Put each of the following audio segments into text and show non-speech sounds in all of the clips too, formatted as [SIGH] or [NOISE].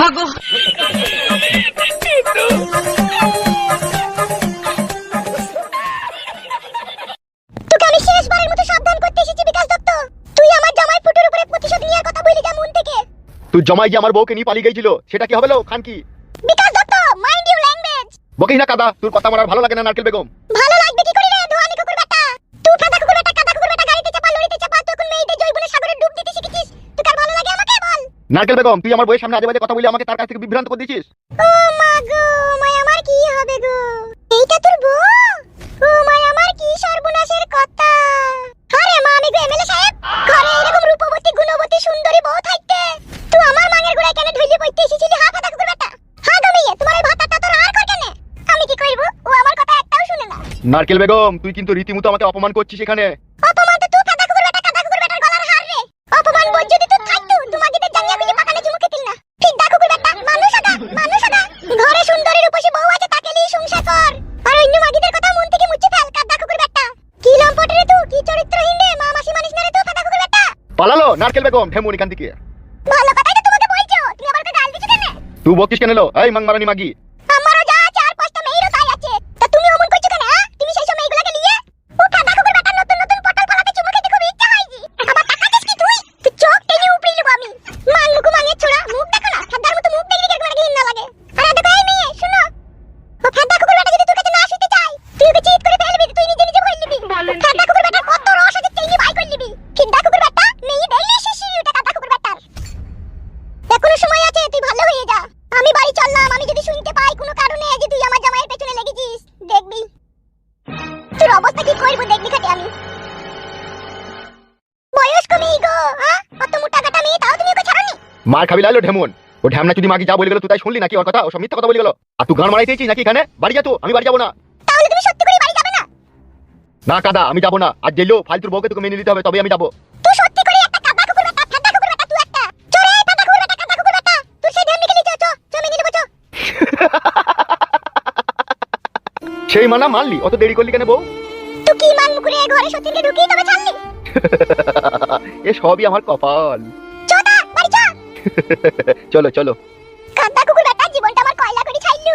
মাগো তোকে আমি শেষবারের মতো সাবধান করতে এসেছি বিকাশ দত্ত। তুই আমার জামাই ফুটোর উপরে প্রতিশোধ নেওয়ার কথা বলি যা মন থেকে। তুই জমাই যে আমার বউকে নিয়ে পালিয়ে গেছিল সেটা কি হবে লো খান কি? Bikash Dutta mind you language বকিস না কাদা। তোর কথা আমার ভালো লাগে না নারকেল বেগম। নারকেল বেগম তুই আমার বউয়ের সামনে আজে বাজে কথা বলে আমাকে তার কাছ থেকে বিভ্রান্ত করে দিয়েছিস? ও মা গো মাই আমার কি হবে গো? এইটা তোর বউ? ও মাই আমার কি সর্বনাশের কথা আরে মা আমি গো এমএলএ সাহেব ঘরে এরকম রূপবতী গুণবতী সুন্দরী বউ থাকতে। তুই আমার মাঙের গোড়ায় কেন ঢইলে বইতে এসেছিলি? হা ফাটা কুকুর বেটা। হা গো মেয়ে তোমার এই ভাতাটা তোর আর কর কেন আমি কি করব ও আমার কথা একটাও শুনে না। নারকেল বেগম তুই কিন্তু রীতিমতো আমাকে অপমান করছিস এখানে। পালালো? নারকেল বেগম ঠেমুন এখান থেকে ভালো কথাই তো তোমাকে বলছো। তুমি ওকে গাল দিছো কেন? তুই বকিস কেন লো এই মাংমারানি মাগি। করব দেখবি খাটে আমি। গো হ্যাঁ অত মোটা কাটা মেয়ে তাও তুমি ওকে ছাড়নি? মার খাবি লাইলো ঢেমুন। ও ঢ্যামনা মাগি যা বলে গেল তুই তাই শুনলি নাকি ওর কথা? ও সব মিথ্যা কথা বলে গেল। আর তুই গান মারাইতেছিস নাকি এখানে? বাড়ি যা তো আমি বাড়ি যাব না। তাহলে তুমি সত্যি করে বাড়ি যাবে না? না কাদা আমি যাব না। আর জেলেও ফালতুর বউকে তোকে মেনে নিতে হবে তবে আমি যাব। তুই সত্যি করে একটা কাদা কুকুর বেটা ফাটা কুকুর বেটা তুই একটা। চলে ফাটা কুকুর বেটা কাদা কুকুর বেটা। তুই সেই ঢেমনিকে নিয়ে চো চো চো মেনে নেব চো সেই মানা মানলি? অত দেরি করলি কেন বউ? ঘরে সত্যিকে ঢুকিয়ে তবে ছাড়লি। [LAUGHS] এ সবই আমার কপাল। চোদা বাড়ি চো [LAUGHS] চলো চলো। কাদা কুকুর বেটা জীবনটা আমার কয়লা করে ছাইলু।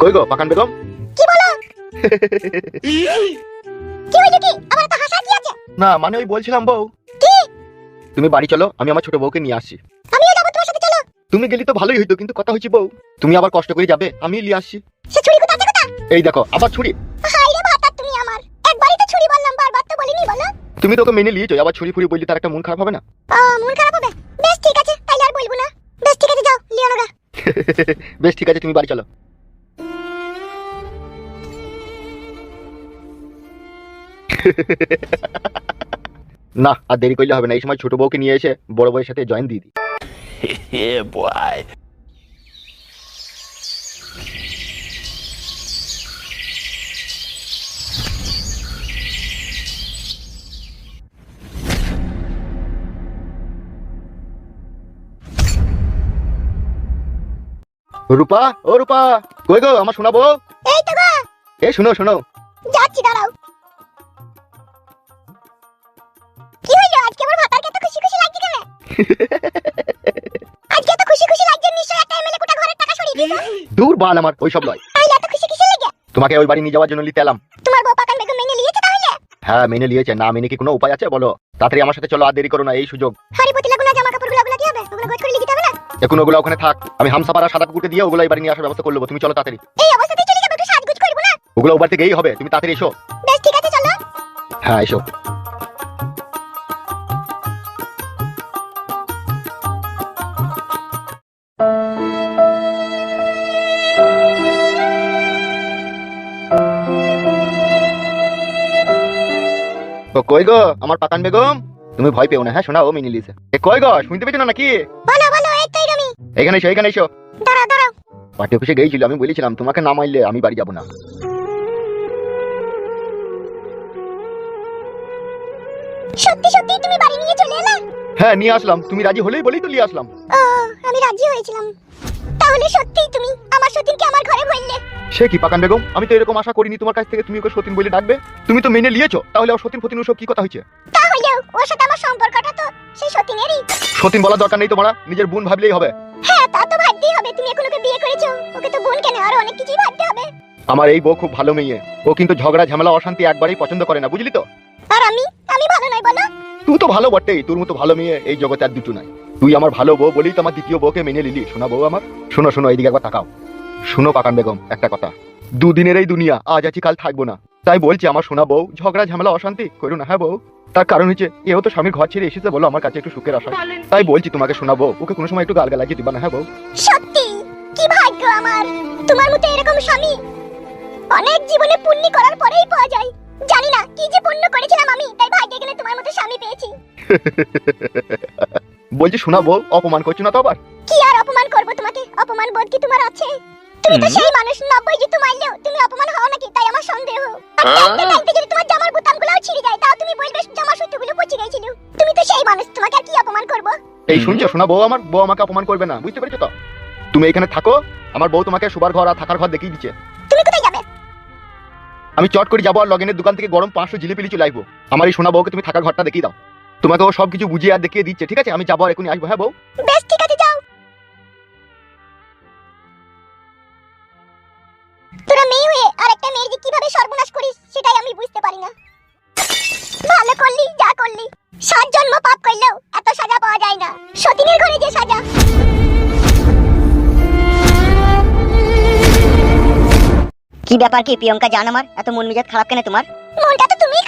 কই গো পাকান বেগম? কি বলো? [LAUGHS] কি? হইল কি? আমার তো হাসা কি আছে? না মানে ওই বলছিলাম বউ। কি? তুমি বাড়ি চলো আমি আমার ছোট বউকে নিয়ে আসছি আমিও যাব তোমার সাথে চলো তুমি গেলি তো ভালোই হইতো কিন্তু কথা হচ্ছে বউ তুমি আবার কষ্ট করে যাবে আমি নিয়ে আসছি। সে ছুরি কোথা আছে কোথা এই দেখো আবার ছুরি। হাই রে ভাতা তুমি আমার। একবারই তো ছুরি বললাম বারবার তো বলিনি বলো। তুমি তোকে মেনে নিয়েছো আবার ছুরি ফুরি বললি তার একটা মন খারাপ হবে না? ও মন খারাপ হবে? বেশ ঠিক আছে তাইলে আর বলব না। বেশ ঠিক আছে যাও লিওনগা [LAUGHS] বেশ ঠিক আছে তুমি বাড়ি চলো। [LAUGHS] না আর দেরি করলে হবে না এই সময় ছোট বউকে নিয়ে এসে বড় বউয়ের সাথে জয়েন দিয়ে দিই। Yeah, [LAUGHS] boy. রূপা ও রূপা। কই গো আমার শোনাবো? এই তো গো। এ শোনো শোনো। যাচ্ছি দাঁড়াও। কি হইল? আজকে আমার ভাতার কত খুশি খুশি লাগছে কেন? [LAUGHS] দূর বাল আমার ওই সব লয় তাইলে এত খুশি খুশি লাগে? তোমাকে ওই বাড়ি নিয়ে যাওয়ার জন্য নিতে এলাম। তোমার বউ পাকান বেগম মেনে নিয়েছে তাহলে? হ্যাঁ মেনে নিয়েছে। না মেনে কি কোনো উপায় আছে বলো? তাড়াতাড়ি আমার সাথে চলো আর দেরি করো না এই সুযোগ। হাড়ি পতি লাগুনা জামা কাপড়গুলো কি হবে? ওগুলো গোছ করে হবে না? এখন ওগুলো ওখানে থাক। আমি হামসাপাড়া সাদা কুকুরকে দিয়ে ওগুলো এই বাড়ি নিয়ে আসার ব্যবস্থা করব তুমি চলো তাড়াতাড়ি। এই অবস্থাতেই চলে যাবে একটু সাজগুজ করব না? ওগুলো ওবার থেকেই হবে। তুমি তাড়াতাড়ি এসো। বেশ ঠিক আছে চলো। হ্যাঁ এসো। ও কই গো? আমার পাকান বেগম? তুমি ভয় পেও না হ্যাঁ? শোনা ও মিনি লিছে এ কই গো? শুনতে পেছো না নাকি? বলো বলো এই তো আমি এখানে এসো এখানে এসো। দাঁড়াও দাঁড়াও। পার্টি অফিসে গিয়েছিল আমি বলেছিলাম তোমাকে না মারলে আমি বাড়ি যাব না। সত্যি সত্যি তুমি বাড়ি নিয়ে চলে এলে? হ্যাঁ নিয়ে আসলাম। তুমি রাজি হলেই বলেই তো নিয়ে আসলাম। ও আমি রাজি হয়েছিলাম। তাহলে সত্যিই তুমি আমার সতীনকে আমার ঘরে ভরলে সে কি পাকান বেগম? আমি তো এরকম আশা করিনি তোমার কাছ থেকে তুমি ওকে সতীন বলে ডাকবে। তুমি তো মেনে নিয়েছো। তাহলে ও সতীন ফতিন ওসব কি কথা হয়েছে? তাহলেও ওর সাথে আমার সম্পর্কটা তো সেই সতীনেরই। সতীন বলার দরকার নেই তোমার। নিজের বোন ভাবলেই হবে। হ্যাঁ তা তো ভাবতেই হবে। তুমি এখন ওকে বিয়ে করেছ। ওকে তো বোন কেন? আরও অনেক কিছুই ভাবতে হবে। আমার এই বউ খুব ভালো মেয়ে। ও কিন্তু ঝগড়া ঝামেলা অশান্তি একবারই পছন্দ করে না বুঝলি তো? আর আমি? আমি ভালো নই বলো। তুই তো ভালো বটেই। তোর মতো ভালো মেয়ে এই জগতে আর দুটো নাই। তুই আমার ভালো বউ বলেই তো আমার দ্বিতীয় বউকে মেনে নিলি। শোনা বউ আমার শোনো শোনো এইদিকে একবার তাকাও। শোনো পাকান বেগম একটা কথা। দুদিনের এই দুনিয়া আজ আছি কাল থাকব না। তাই বলছি আমার শোনা বউ ঝগড়া ঝামেলা অশান্তি করো না হ্যাঁ বউ? তার কারণ হচ্ছে এও তো স্বামীর ঘর ছেড়ে এসেছে বলো আমার কাছে একটু সুখের আশা। তাই বলছি তোমাকে শোনাবো ওকে কোনো সময় একটু গালগা লাগিয়ে দিবা না হ্যাঁ বউ? সত্যি? কি ভাগ্য আমার! তোমার মতো এরকম স্বামী অনেক জীবনে পুণ্য করার পরেই পাওয়া যায়। জানি না কি যে পুণ্য করেছিলাম আমি তাই ভাগ্যে গেলে তোমার মতো স্বামী পেয়েছি। [LAUGHS] বলছি শোনা বউ অপমান করছ না তো আবার? কি আর অপমান করব তোমাকে? অপমান বোধ কি তোমার আছে? তুমি তো সেই মানুষ নব্বই জুতো মারলেও তুমি অপমান হও নাকি? তাই আমার সন্দেহ। টাইমতে যদি তোমার জামার বোতামগুলোও ছিঁড়ে যায় তাও তুমি বলবে জামার সুতোগুলো পচে গেছিল। তুমি তো সেই মানুষ তোমাকে আর কি অপমান করব? এই শুনছো শোনা বউ আমার বউ আমাকে অপমান করবে না বুঝতে পেরেছ তো? তুমি এখানে থাকো আমার বউ তোমাকে শোবার ঘর আর থাকার ঘর দেখিয়ে দিচ্ছে। তুমি কোথায় যাবে? আমি চট করে যাব আর লগিনের দোকান থেকে গরম পাঁচশো জিলিপি চলে আসব। আমার এই সোনা বউকে তুমি থাকার ঘরটা দেখিয়ে দাও। তোমাকে ও সব কিছু বুঝিয়ে আর দেখিয়ে দিচ্ছে ঠিক আছে? আমি যাব আর এখনই আসব হ্যাঁ বউ? বেশ ঠিক আছে যাও। তোরা মেয়ে হয়ে আর একটা মেয়ের যে কীভাবে সর্বনাশ করিস সেটাই আমি বুঝতে পারি না। ভালো করলি যা করলি। সাত জন্ম পাপ করলেও এত সাজা পাওয়া যায় না। সতীনের ঘরে যে সাজা। কি ব্যাপার কি প্রিয়ঙ্কা জান আমার? এত মন মেজাজ খারাপ কেন তোমার? মনটা তো তুমিই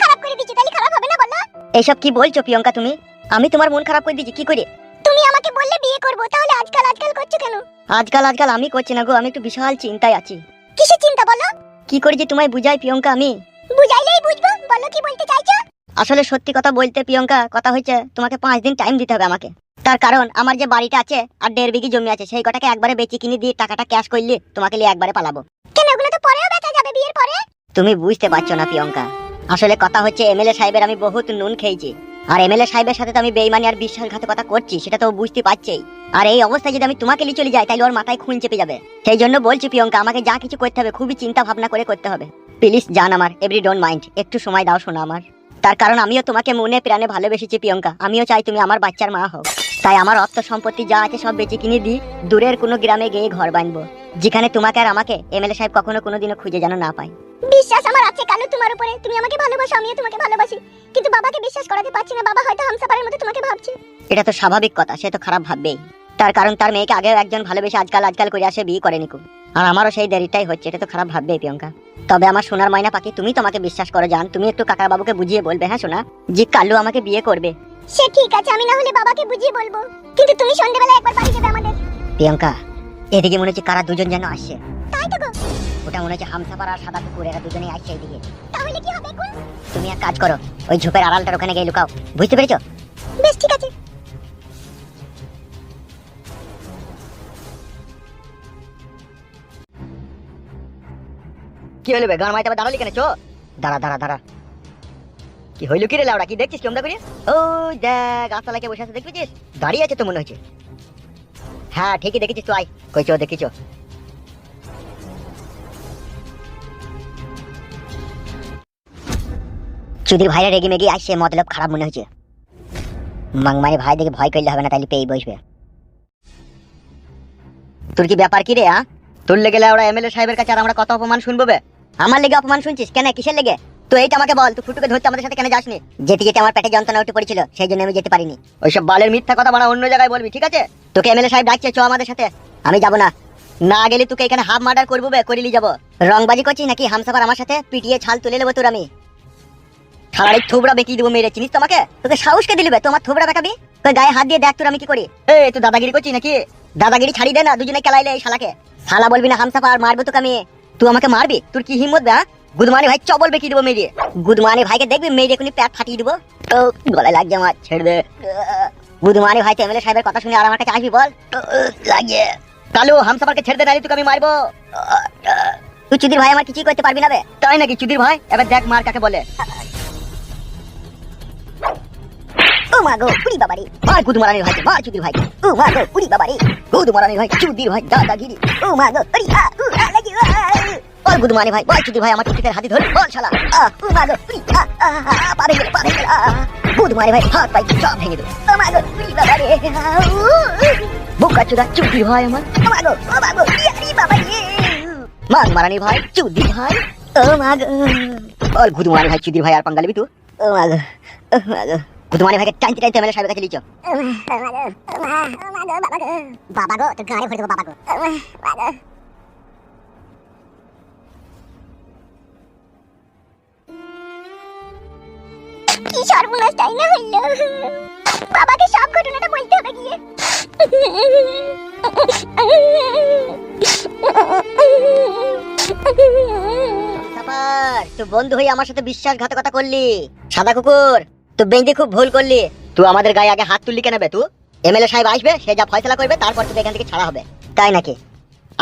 এইসব কি বলছো প্রিয়ঙ্কা তুমি? আমি তোমার মন খারাপ করে দিয়েছি কি করে? তুমি আমাকে বললে বিয়ে করব তাহলে আজকাল আজকাল করছ কেন? আজকাল আজকাল আমি করছি না গো আমি একটু বিশাল চিন্তায় আছি। কিসের চিন্তা বলো? কি করে যে তোমায় বুঝাই প্রিয়ঙ্কা আমি? বুঝাইলেই বুঝব বলো কি বলতে চাইছো? আসলে সত্যি কথা বলতে প্রিয়ঙ্কা কথা হয়েছে তোমাকে পাঁচ দিন টাইম দিতে হবে আমাকে। তার কারণ আমার যে বাড়িটা আছে আর দেড় বিঘি জমি আছে সেই কটাকে একবারে বেচে কিনে দিয়ে টাকাটা ক্যাশ করলে তোমাকে নিয়ে একবারে পালাবো। কেন ওগুলো তো পরেও বেচা যাবে বিয়ের পরে? তুমি বুঝতে পারছ না প্রিয়ঙ্কা। আসলে কথা হচ্ছে, এমএলএ সাহেবের আমি বহুত নুন খেয়েছি। আর এমএলএ সাহেবের সাথে তো আমি বেইমানি আর বিশ্বাসঘাতকতা করছি, সেটা তো বুঝতে পারছেই। আর এই অবস্থায় যদি আমি তোমাকে নিয়ে চলে যাই তাহলে ওর মাথায় খুন চেপে যাবে। সেই জন্য বলছি, প্রিয়ঙ্কা, আমাকে যা কিছু করতে হবে, খুবই চিন্তা ভাবনা করে করতে হবে। প্লিজ, জান আমার, এভরি ডোন্ট মাইন্ড, একটু সময় দাও শোনা আমার। তার কারণ আমিও তোমাকে মনে প্রাণে ভালোবেসেছি, প্রিয়ঙ্কা। আমিও চাই তুমি আমার বাচ্চার মা হও। তাই আমার অর্থ সম্পত্তি যা আছে সব বেঁচে কিনে দিই, দূরের কোনো গ্রামে গিয়ে ঘর বানবো যেখানে তোমাকে আর আমাকে এমএলএ সাহেব কখনো কোনোদিনও খুঁজে যেন না পায়। বিশ্বাস আমার আছে কালু তোমার উপরে? তুমি আমাকে ভালোবাসো আমিও তোমাকে ভালোবাসি। কিন্তু বাবাকে বিশ্বাস করাতে পারছি না বাবা হয়তো হামসাপারের মতো তোমাকে ভাবছে। এটা তো স্বাভাবিক কথা সে তো খারাপ ভাববেই তার কারণ তার মেয়েকে আগেও একজন ভালোবেসে আজকাল আজকাল করে আসে বিয়ে করেনি কো আর আমারও সেই দেরিটাই হচ্ছে এটা তো খারাপ ভাববেই প্রিয়ঙ্কা। তবে আমার সোনার ময়না পাখি তুমি তোমাকে বিশ্বাস করো জান। তুমি একটু কাকা বাবুকে বুঝিয়ে বলবে হ্যাঁ সোনা? যে কালু আমাকে বিয়ে করবে। সে ঠিক আছে আমি না হলে বাবাকে বুঝিয়ে বলব। কিন্তু তুমি সন্ধ্যেবেলা একবার বাড়ি যাবে আমাদের। প্রিয়ঙ্কা এদিকে মনে হচ্ছে কারা দুজন যেন আসছে তাই তো গো। ওটা মনে হচ্ছে হামসাপার আর সাদা কুকুর এরা দুজনেই আসছে এদিকে তাহলে কি হবে এখন? তুমি এক কাজ করো ওই ঝোপের আড়ালটার ওখানে গিয়ে লুকাও। বুঝতে পেরেছ? বেশ ঠিক আছে। কি হলো বে গান মাইতে দাঁড়ালি কেন চো? দাঁড়া দাঁড়া দাঁড়া। কি হইল কি রে লাউড়া কি দেখছিস কেমন করে ও দেখ গাছতলাকে বসে আছে দেখেছিস? দাঁড়িয়ে আছে তো মনে হচ্ছে। হ্যাঁ ঠিকই দেখেছিস তো আয়। কই চো দেখিছ চুদির ভাইরা রেগে মেগে আসছে মতলব খারাপ মনে হচ্ছে। মাংমানি ভাই দেখে ভয় করলে হবে না তাইলে পেয়ে বসবে। তোর কি ব্যাপার কি রে হ্যাঁ তোর লেগে ওরা এমএলএ সাহেবের কাছে আর আমরা কত অপমান শুনব আমার লেগে অপমান শুনছিস কেন? কিসের লেগে? তো এইটা আমাকে বল তুই ফুটুকে ধরতে আমাদের সাথে কেন যাসনি? যেতে যেতে আমার পেটে যন্ত্রণা উঠে পড়েছিল, সেই জন্য আমি যেতে পারিনি। ওইসব বালের মিথ্যা কথা বাড়া অন্য জায়গায় বলবি, ঠিক আছে? তোকে এমএলএ সাহেব ডাকছে, চ আমাদের সাথে। আমি যাব না। না গেলে তোকে এখানে হাফ মার্ডার করব বে করিলি যাব। রংবাজি করছিস নাকি হামসাফার আমার সাথে? পিটিয়ে ছাল তুলে নেব তোর আমি। সারাই থুবড়া বেঁকিয়ে দেবো মেরে চিনিস তো আমাকে তোকে তোমার থুবড়া তোর গায়ে হাত দিয়ে দেখ তোর আমি কি করি? এ দাদাগিরি নাকি? দাদাগিরি ছাড়ি দে না, দুজনে কেলাইলে এই শালাকে। শালা বলবি না মারবো তোকে আমি। তুই আমাকে মারবি? তোর কি হিম্মত বে হ্যাঁ? গুদমানি ভাই চবল বেঁকিয়ে মেরে গুদমানি ভাইকে দেখবি মেরে এখনই প্যাট ফাটিয়ে গলায় লাগছে আমার, ছেড়ে দে। ভাই এমএলএ সাহেবের কথা শুনে আর আমার কাছে আসবি বল। লাগে কালু ছেড়ে দে নালি তোকে আমি মারবো। তুই চুদির ভাই আমার কিছুই করতে পারবি না বে। তাই নাকি চুদির ভাই? এবার দেখ মার কাকে বলে। মা গো পুরি বাবারে। মার গুদু মারানি ভাই মার চুদির ভাই ও মা গো পুরি বাবারে। গুদু মারানি ভাই চুদির ভাই দাদাগিরি ও মা গো পুরি আ উ আ লাগি আ বল গুদু মারানি ভাই বল চুদির ভাই আমার টুটিতে হাতে ধরে বল শালা। আ ও মা গো পুরি আ আ আ, পা ভেঙে গেল, পা গেল, আ। গুদু মারানি ভাই হাত পাই সব ভেঙে দেবো। ও মা গো পুরি আ, বোকা চুদা চুদির ভাই আমার। ও মা গো ও মা গো ইয়ারি বাবারে মার মারানি ভাই চুদির ভাই ও মা গো বল গুদু মারানি ভাই চুদির ভাই আর পাঙ্গালিবি তুই ও মা গো ও মা গুদু ভাইকে টাইনতে টাইনতে এমএলএ সাহেবের কাছে লিচো বাবা গো তোর গাড়ি ভরে দেবো বাবা গো কি সর্বনাশ তাই না হইল বাবাকে সব ঘটনাটা বলতে হবে গিয়ে। বন্ধু হয়ে আমার সাথে বিশ্বাসঘাতকতা করলি। সাদা কুকুর। তুই বেঁধে খুব ভুল করলি। তুই আমাদের গায়ে আগে হাত তুললি কেন তুই এমএলএ সাহেব আসবে, সে যা ফয়সলা করবে, তারপর তোকে এখান থেকে ছাড়া হবে। তাই নাকি?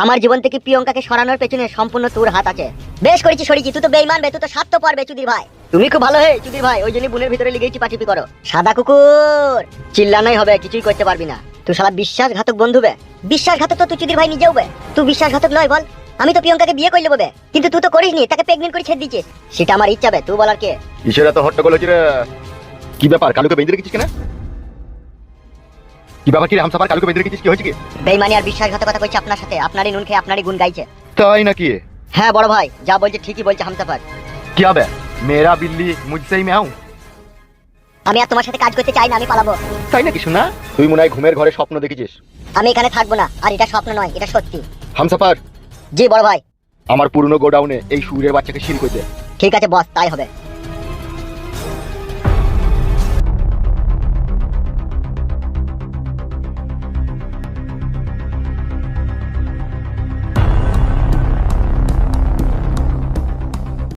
আমার জীবন থেকে প্রিয়ঙ্কাকে সরানোর পেছনে সম্পূর্ণ তোর হাত আছে। বেশ করেছি সরিছি তুই তো বেইমান বে তুই তো স্বার্থ পারবে চুদির ভাই। তুমি খুব ভালো হে, চুদির ভাই, ওই জন্য বুনের ভিতরে লিগেছি পাটিপি করো। সাদা কুকুর! চিল্লানোই হবে, কিছুই করতে পারবি না। তুই সারা বিশ্বাসঘাতক বন্ধু বে। বিশ্বাসঘাতক তো তুই চুদির ভাই নিজেও বে। তুই বিশ্বাসঘাতক নয়, বল। আমি তো প্রিয়ঙ্কাকে বিয়ে করলে বে। কিন্তু তুই তো করিসনি, তাকে প্রেগনেন্ট করে ছেড়ে দিচ্ছিস সেটা আমার ইচ্ছা বে তুই বলার কে? কিসের এত হট্টগোল হচ্ছে রে? কি ব্যাপার? কালুকে বেঁধে রেখেছিস কেন? কি ব্যাপার কি রে হামসাফার? কালুকে বেঁধে রেখেছিস কি হয়েছে কি? বেইমানি আর বিশ্বাসঘাতকতা করছে আপনার সাথে। আপনারই নুন খেয়ে আপনারই গুণ গাইছে। তাই নাকি? হ্যাঁ বড় ভাই যা বলছে ঠিকই বলছে হামসাফার। কি হবে? মেরা বিল্লি মুঝসে হি মেয়াও। আমি আর তোমার সাথে কাজ করতে চাই না আমি পালাবো। তাই নাকি শোনা তুই মনে হয় ঘুমের ঘরে স্বপ্ন দেখেছিস। আমি এখানে থাকব না আর এটা স্বপ্ন নয় এটা সত্যি। হামসাফার! জি বড় ভাই। আমার পুরনো গোডাউনে এই সুরের বাচ্চাকে শিল করে ঠিক আছে বস তাই হবে।